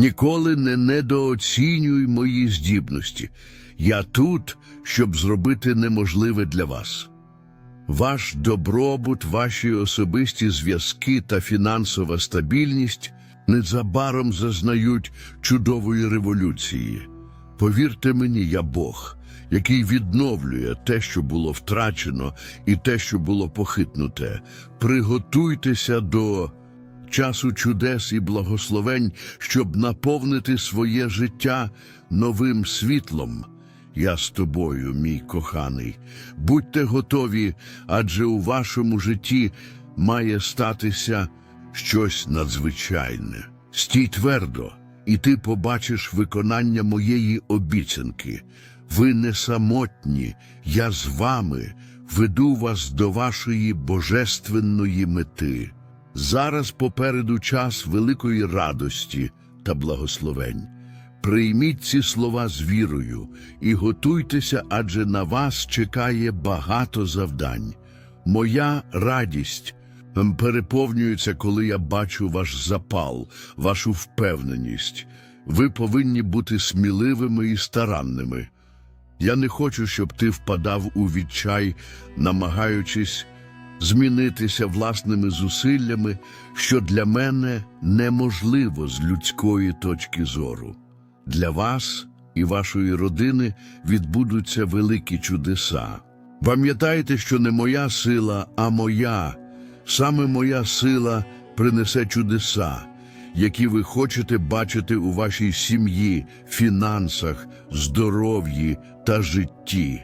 Ніколи не недооцінюй мої здібності. Я тут, щоб зробити неможливе для вас. Ваш добробут, ваші особисті зв'язки та фінансова стабільність незабаром зазнають чудової революції. Повірте мені, я Бог, який відновлює те, що було втрачено, і те, що було похитнуте. Приготуйтеся до часу чудес і благословень, щоб наповнити своє життя новим світлом. Я з тобою, мій коханий. Будьте готові, адже у вашому житті має статися щось надзвичайне. Стій твердо, і ти побачиш виконання моєї обіцянки. Ви не самотні, я з вами веду вас до вашої божественної мети. Зараз попереду час великої радості та благословень. Прийміть ці слова з вірою і готуйтеся, адже на вас чекає багато завдань. Моя радість ем, переповнюється, коли я бачу ваш запал, вашу впевненість. Ви повинні бути сміливими і старанними. Я не хочу, щоб ти впадав у відчай, намагаючись змінитися власними зусиллями, що для мене неможливо з людської точки зору. Для вас і вашої родини відбудуться великі чудеса. Пам'ятайте, що не моя сила, а моя, саме моя сила принесе чудеса, які ви хочете бачити у вашій сім'ї, фінансах, здоров'ї та житті.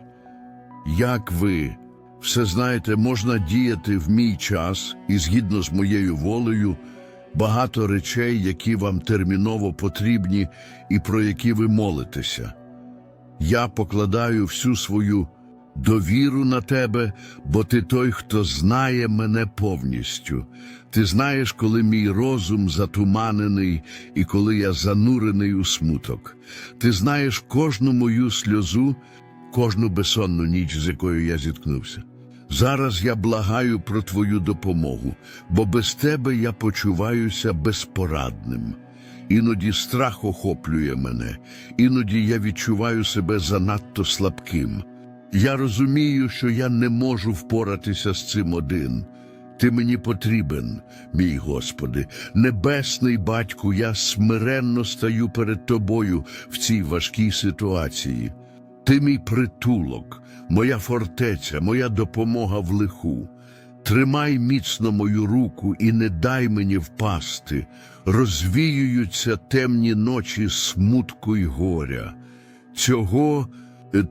Як ви все знаєте, можна діяти в мій час і згідно з моєю волею багато речей, які вам терміново потрібні і про які ви молитеся. Я покладаю всю свою довіру на тебе, бо ти той, хто знає мене повністю. Ти знаєш, коли мій розум затуманений і коли я занурений у смуток. Ти знаєш кожну мою сльозу, кожну безсонну ніч, з якою я зіткнувся. Зараз я благаю про твою допомогу, бо без тебе я почуваюся безпорадним. Іноді страх охоплює мене, іноді я відчуваю себе занадто слабким. Я розумію, що я не можу впоратися з цим один. Ти мені потрібен, мій Господи, небесний батьку, я смиренно стаю перед тобою в цій важкій ситуації. Ти мій притулок, моя фортеця, моя допомога в лиху. Тримай міцно мою руку і не дай мені впасти. Розвіюються темні ночі смутку й горя. Цього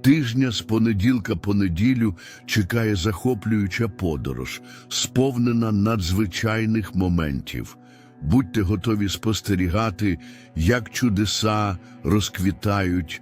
тижня з понеділка по неділю чекає захоплююча подорож, сповнена надзвичайних моментів. Будьте готові спостерігати, як чудеса розквітають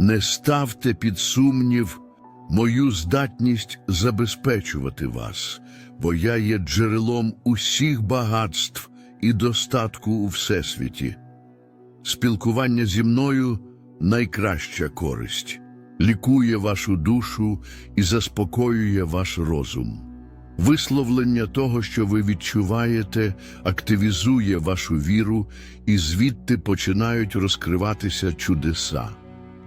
Не ставте під сумнів мою здатність забезпечувати вас, бо я є джерелом усіх багатств і достатку у всесвіті. Спілкування зі мною найкраща користь, лікує вашу душу і заспокоює ваш розум. Висловлення того, що ви відчуваєте, активізує вашу віру, і звідти починають розкриватися чудеса.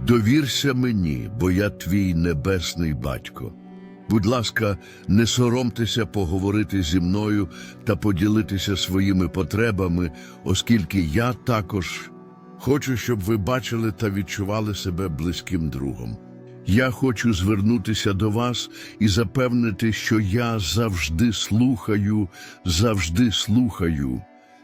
Довірся мені, бо я твій небесний батько. Будь ласка, не соромтеся поговорити зі мною та поділитися своїми потребами, оскільки я також хочу, щоб ви бачили та відчували себе близьким другом. Я хочу звернутися до вас і запевнити, що я завжди слухаю, завжди слухаю.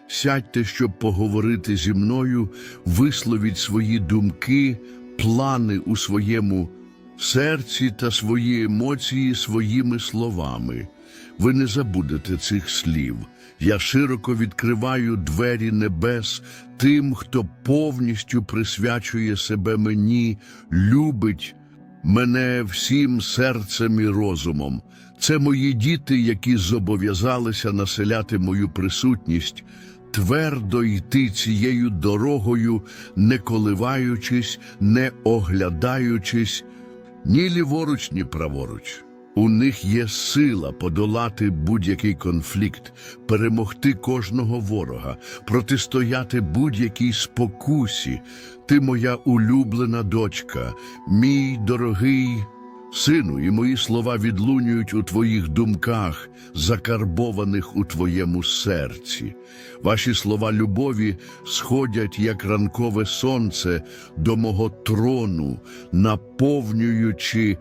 Сядьте, щоб поговорити зі мною, висловіть свої думки, плани у своєму серці та свої емоції своїми словами. ви не забудете цих слів. Я широко відкриваю двері небес тим, хто повністю присвячує себе мені, любить мене всім серцем і розумом. Це мої діти, які зобов'язалися населяти мою присутність, твердо йти цією дорогою, не коливаючись, не оглядаючись, ні ліворуч, ні праворуч. У них є сила подолати будь-який конфлікт, перемогти кожного ворога, протистояти будь-якій спокусі. Ти моя улюблена дочка, мій дорогий сину, і мої слова відлунюють у твоїх думках, закарбованих у твоєму серці. Ваші слова любові сходять, як ранкове сонце, до мого трону, наповнюючи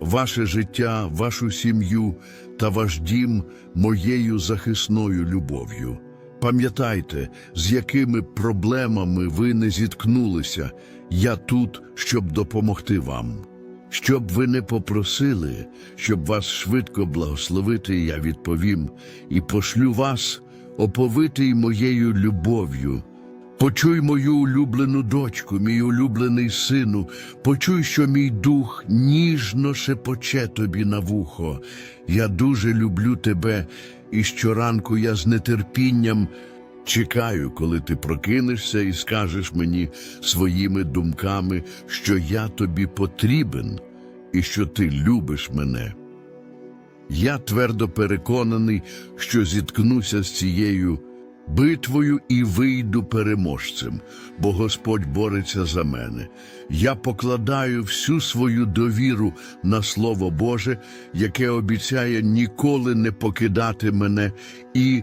ваше життя, вашу сім'ю та ваш дім моєю захисною любов'ю. Пам'ятайте, з якими проблемами ви не зіткнулися, я тут, щоб допомогти вам. Щоб ви не попросили, щоб вас швидко благословити, я відповім, і пошлю вас, оповитий моєю любов'ю. Почуй мою улюблену дочку, мій улюблений сину, почуй, що мій дух ніжно шепоче тобі на вухо. Я дуже люблю тебе, і щоранку я з нетерпінням чекаю, коли ти прокинешся і скажеш мені своїми думками, що я тобі потрібен і що ти любиш мене. Я твердо переконаний, що зіткнуся з цією битвою і вийду переможцем, бо Господь бореться за мене. Я покладаю всю свою довіру на Слово Боже, яке обіцяє ніколи не покидати мене і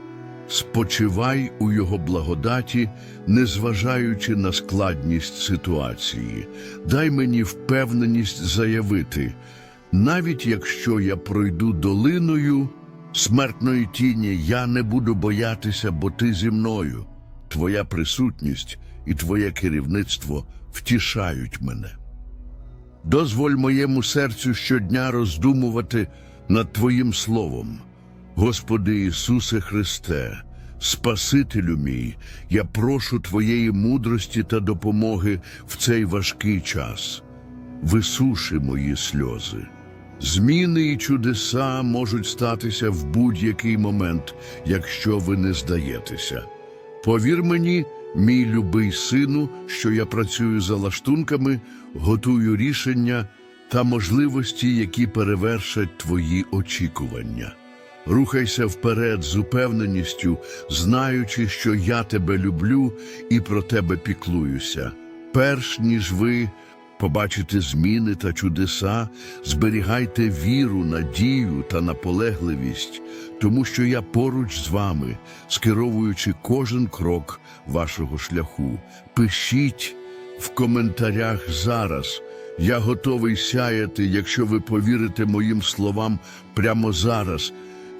Спочивай у його благодаті, незважаючи на складність ситуації. Дай мені впевненість заявити, навіть якщо я пройду долиною смертної тіні, я не буду боятися, бо ти зі мною. Твоя присутність і твоє керівництво втішають мене. Дозволь моєму серцю щодня роздумувати над Твоїм Словом. Господи Ісусе Христе, Спасителю мій, я прошу Твоєї мудрості та допомоги в цей важкий час. Висуши мої сльози. Зміни і чудеса можуть статися в будь-який момент, якщо ви не здаєтеся. Повір мені, мій любий сину, що я працюю за лаштунками, готую рішення та можливості, які перевершать твої очікування. Рухайся вперед з упевненістю, знаючи, що я тебе люблю і про тебе піклуюся. Перш ніж ви побачите зміни та чудеса, зберігайте віру, надію та наполегливість, тому що я поруч з вами, скеровуючи кожен крок вашого шляху. Пишіть в коментарях зараз. Я готовий сяяти, якщо ви повірите моїм словам прямо зараз.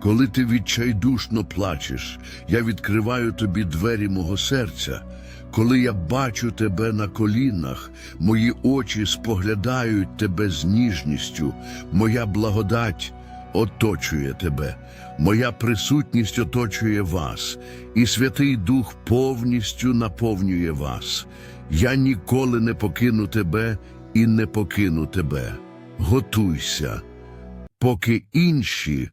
Коли ти відчайдушно плачеш, я відкриваю тобі двері мого серця. Коли я бачу тебе на колінах, мої очі споглядають тебе з ніжністю, моя благодать оточує тебе, моя присутність оточує вас, і Святий Дух повністю наповнює вас. Я ніколи не покину тебе і не покину тебе. Готуйся, поки інші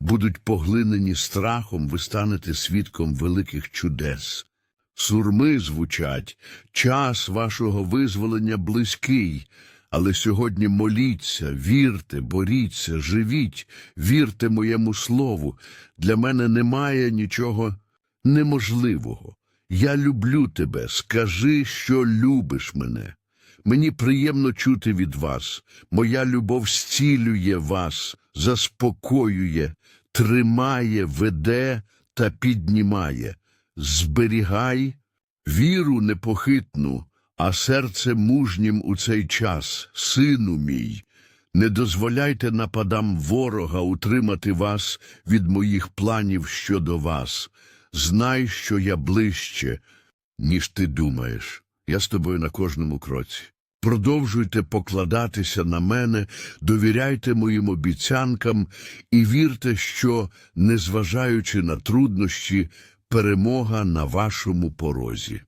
будуть поглинені страхом, ви станете свідком великих чудес. Сурми звучать, час вашого визволення близький, але сьогодні моліться, вірте, боріться, живіть, вірте моєму слову. Для мене немає нічого неможливого. Я люблю тебе, скажи, що любиш мене. Мені приємно чути від вас. Моя любов зцілює вас, заспокоює, тримає, веде та піднімає. Зберігай віру непохитну, а серце мужнім у цей час, сину мій. Не дозволяйте нападам ворога утримати вас від моїх планів щодо вас. Знай, що я ближче, ніж ти думаєш. Я з тобою на кожному кроці. Продовжуйте покладатися на мене, довіряйте моїм обіцянкам і вірте, що, незважаючи на труднощі, перемога на вашому порозі.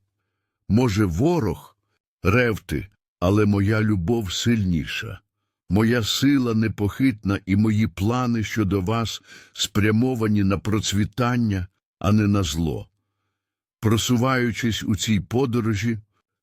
Може, ворог ревти, але моя любов сильніша. Моя сила непохитна і мої плани щодо вас спрямовані на процвітання, а не на зло. Просуваючись у цій подорожі,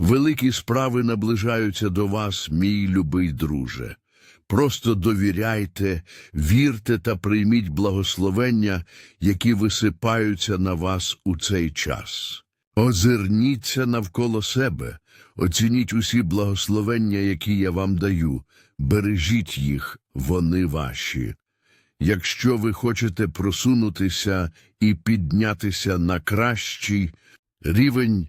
Великі справи наближаються до вас, мій любий друже. Просто довіряйте, вірте та прийміть благословення, які висипаються на вас у цей час. Озирніться навколо себе, оцініть усі благословення, які я вам даю, бережіть їх, вони ваші. Якщо ви хочете просунутися і піднятися на кращий рівень,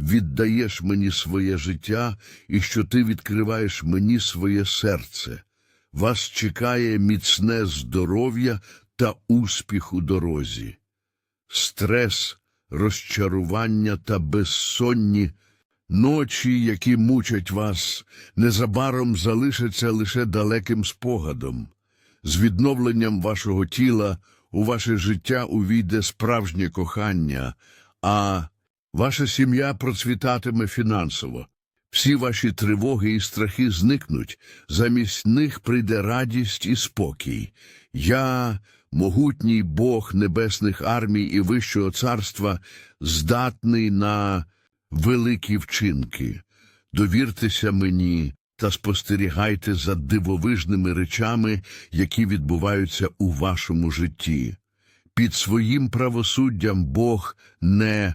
віддаєш мені своє життя і що ти відкриваєш мені своє серце. Вас чекає міцне здоров'я та успіх у дорозі. Стрес, розчарування та безсонні ночі, які мучать вас, незабаром залишаться лише далеким спогадом. З відновленням вашого тіла у ваше життя увійде справжнє кохання, а Ваша сім'я процвітатиме фінансово. Всі ваші тривоги і страхи зникнуть, замість них прийде радість і спокій. Я, могутній Бог небесних армій і Вищого царства, здатний на великі вчинки. Довіртеся мені та спостерігайте за дивовижними речами, які відбуваються у вашому житті. Під своїм правосуддям Бог не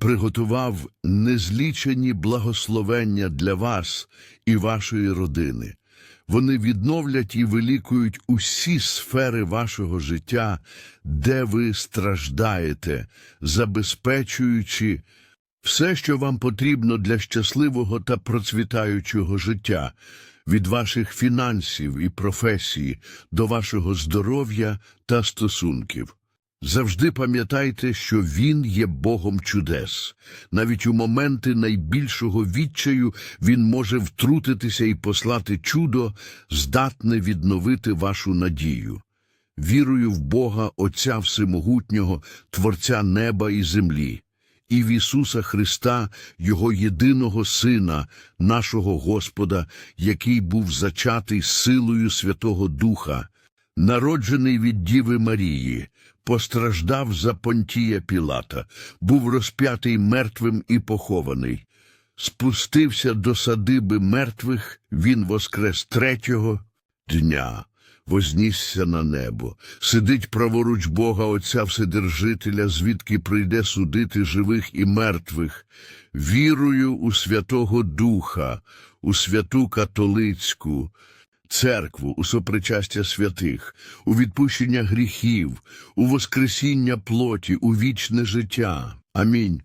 приготував незлічені благословення для вас і вашої родини. Вони відновлять і вилікують усі сфери вашого життя, де ви страждаєте, забезпечуючи все, що вам потрібно для щасливого та процвітаючого життя, від ваших фінансів і професії до вашого здоров'я та стосунків. Завжди пам'ятайте, що Він є Богом чудес. Навіть у моменти найбільшого відчаю Він може втрутитися і послати чудо, здатне відновити вашу надію. Вірую в Бога Отця Всемогутнього, Творця неба і землі, і в Ісуса Христа, Його єдиного Сина, нашого Господа, який був зачатий силою Святого Духа, народжений від Діви Марії, постраждав за Понтія Пілата, був розп'ятий мертвим і похований, спустився до садиби мертвих, він воскрес третього дня, вознісся на небо, сидить праворуч Бога Отця Вседержителя, звідки прийде судити живих і мертвих, вірую у Святого Духа, у святу католицьку, церкву, у сопричастя святих, у відпущення гріхів, у воскресіння плоті, у вічне життя. Амінь.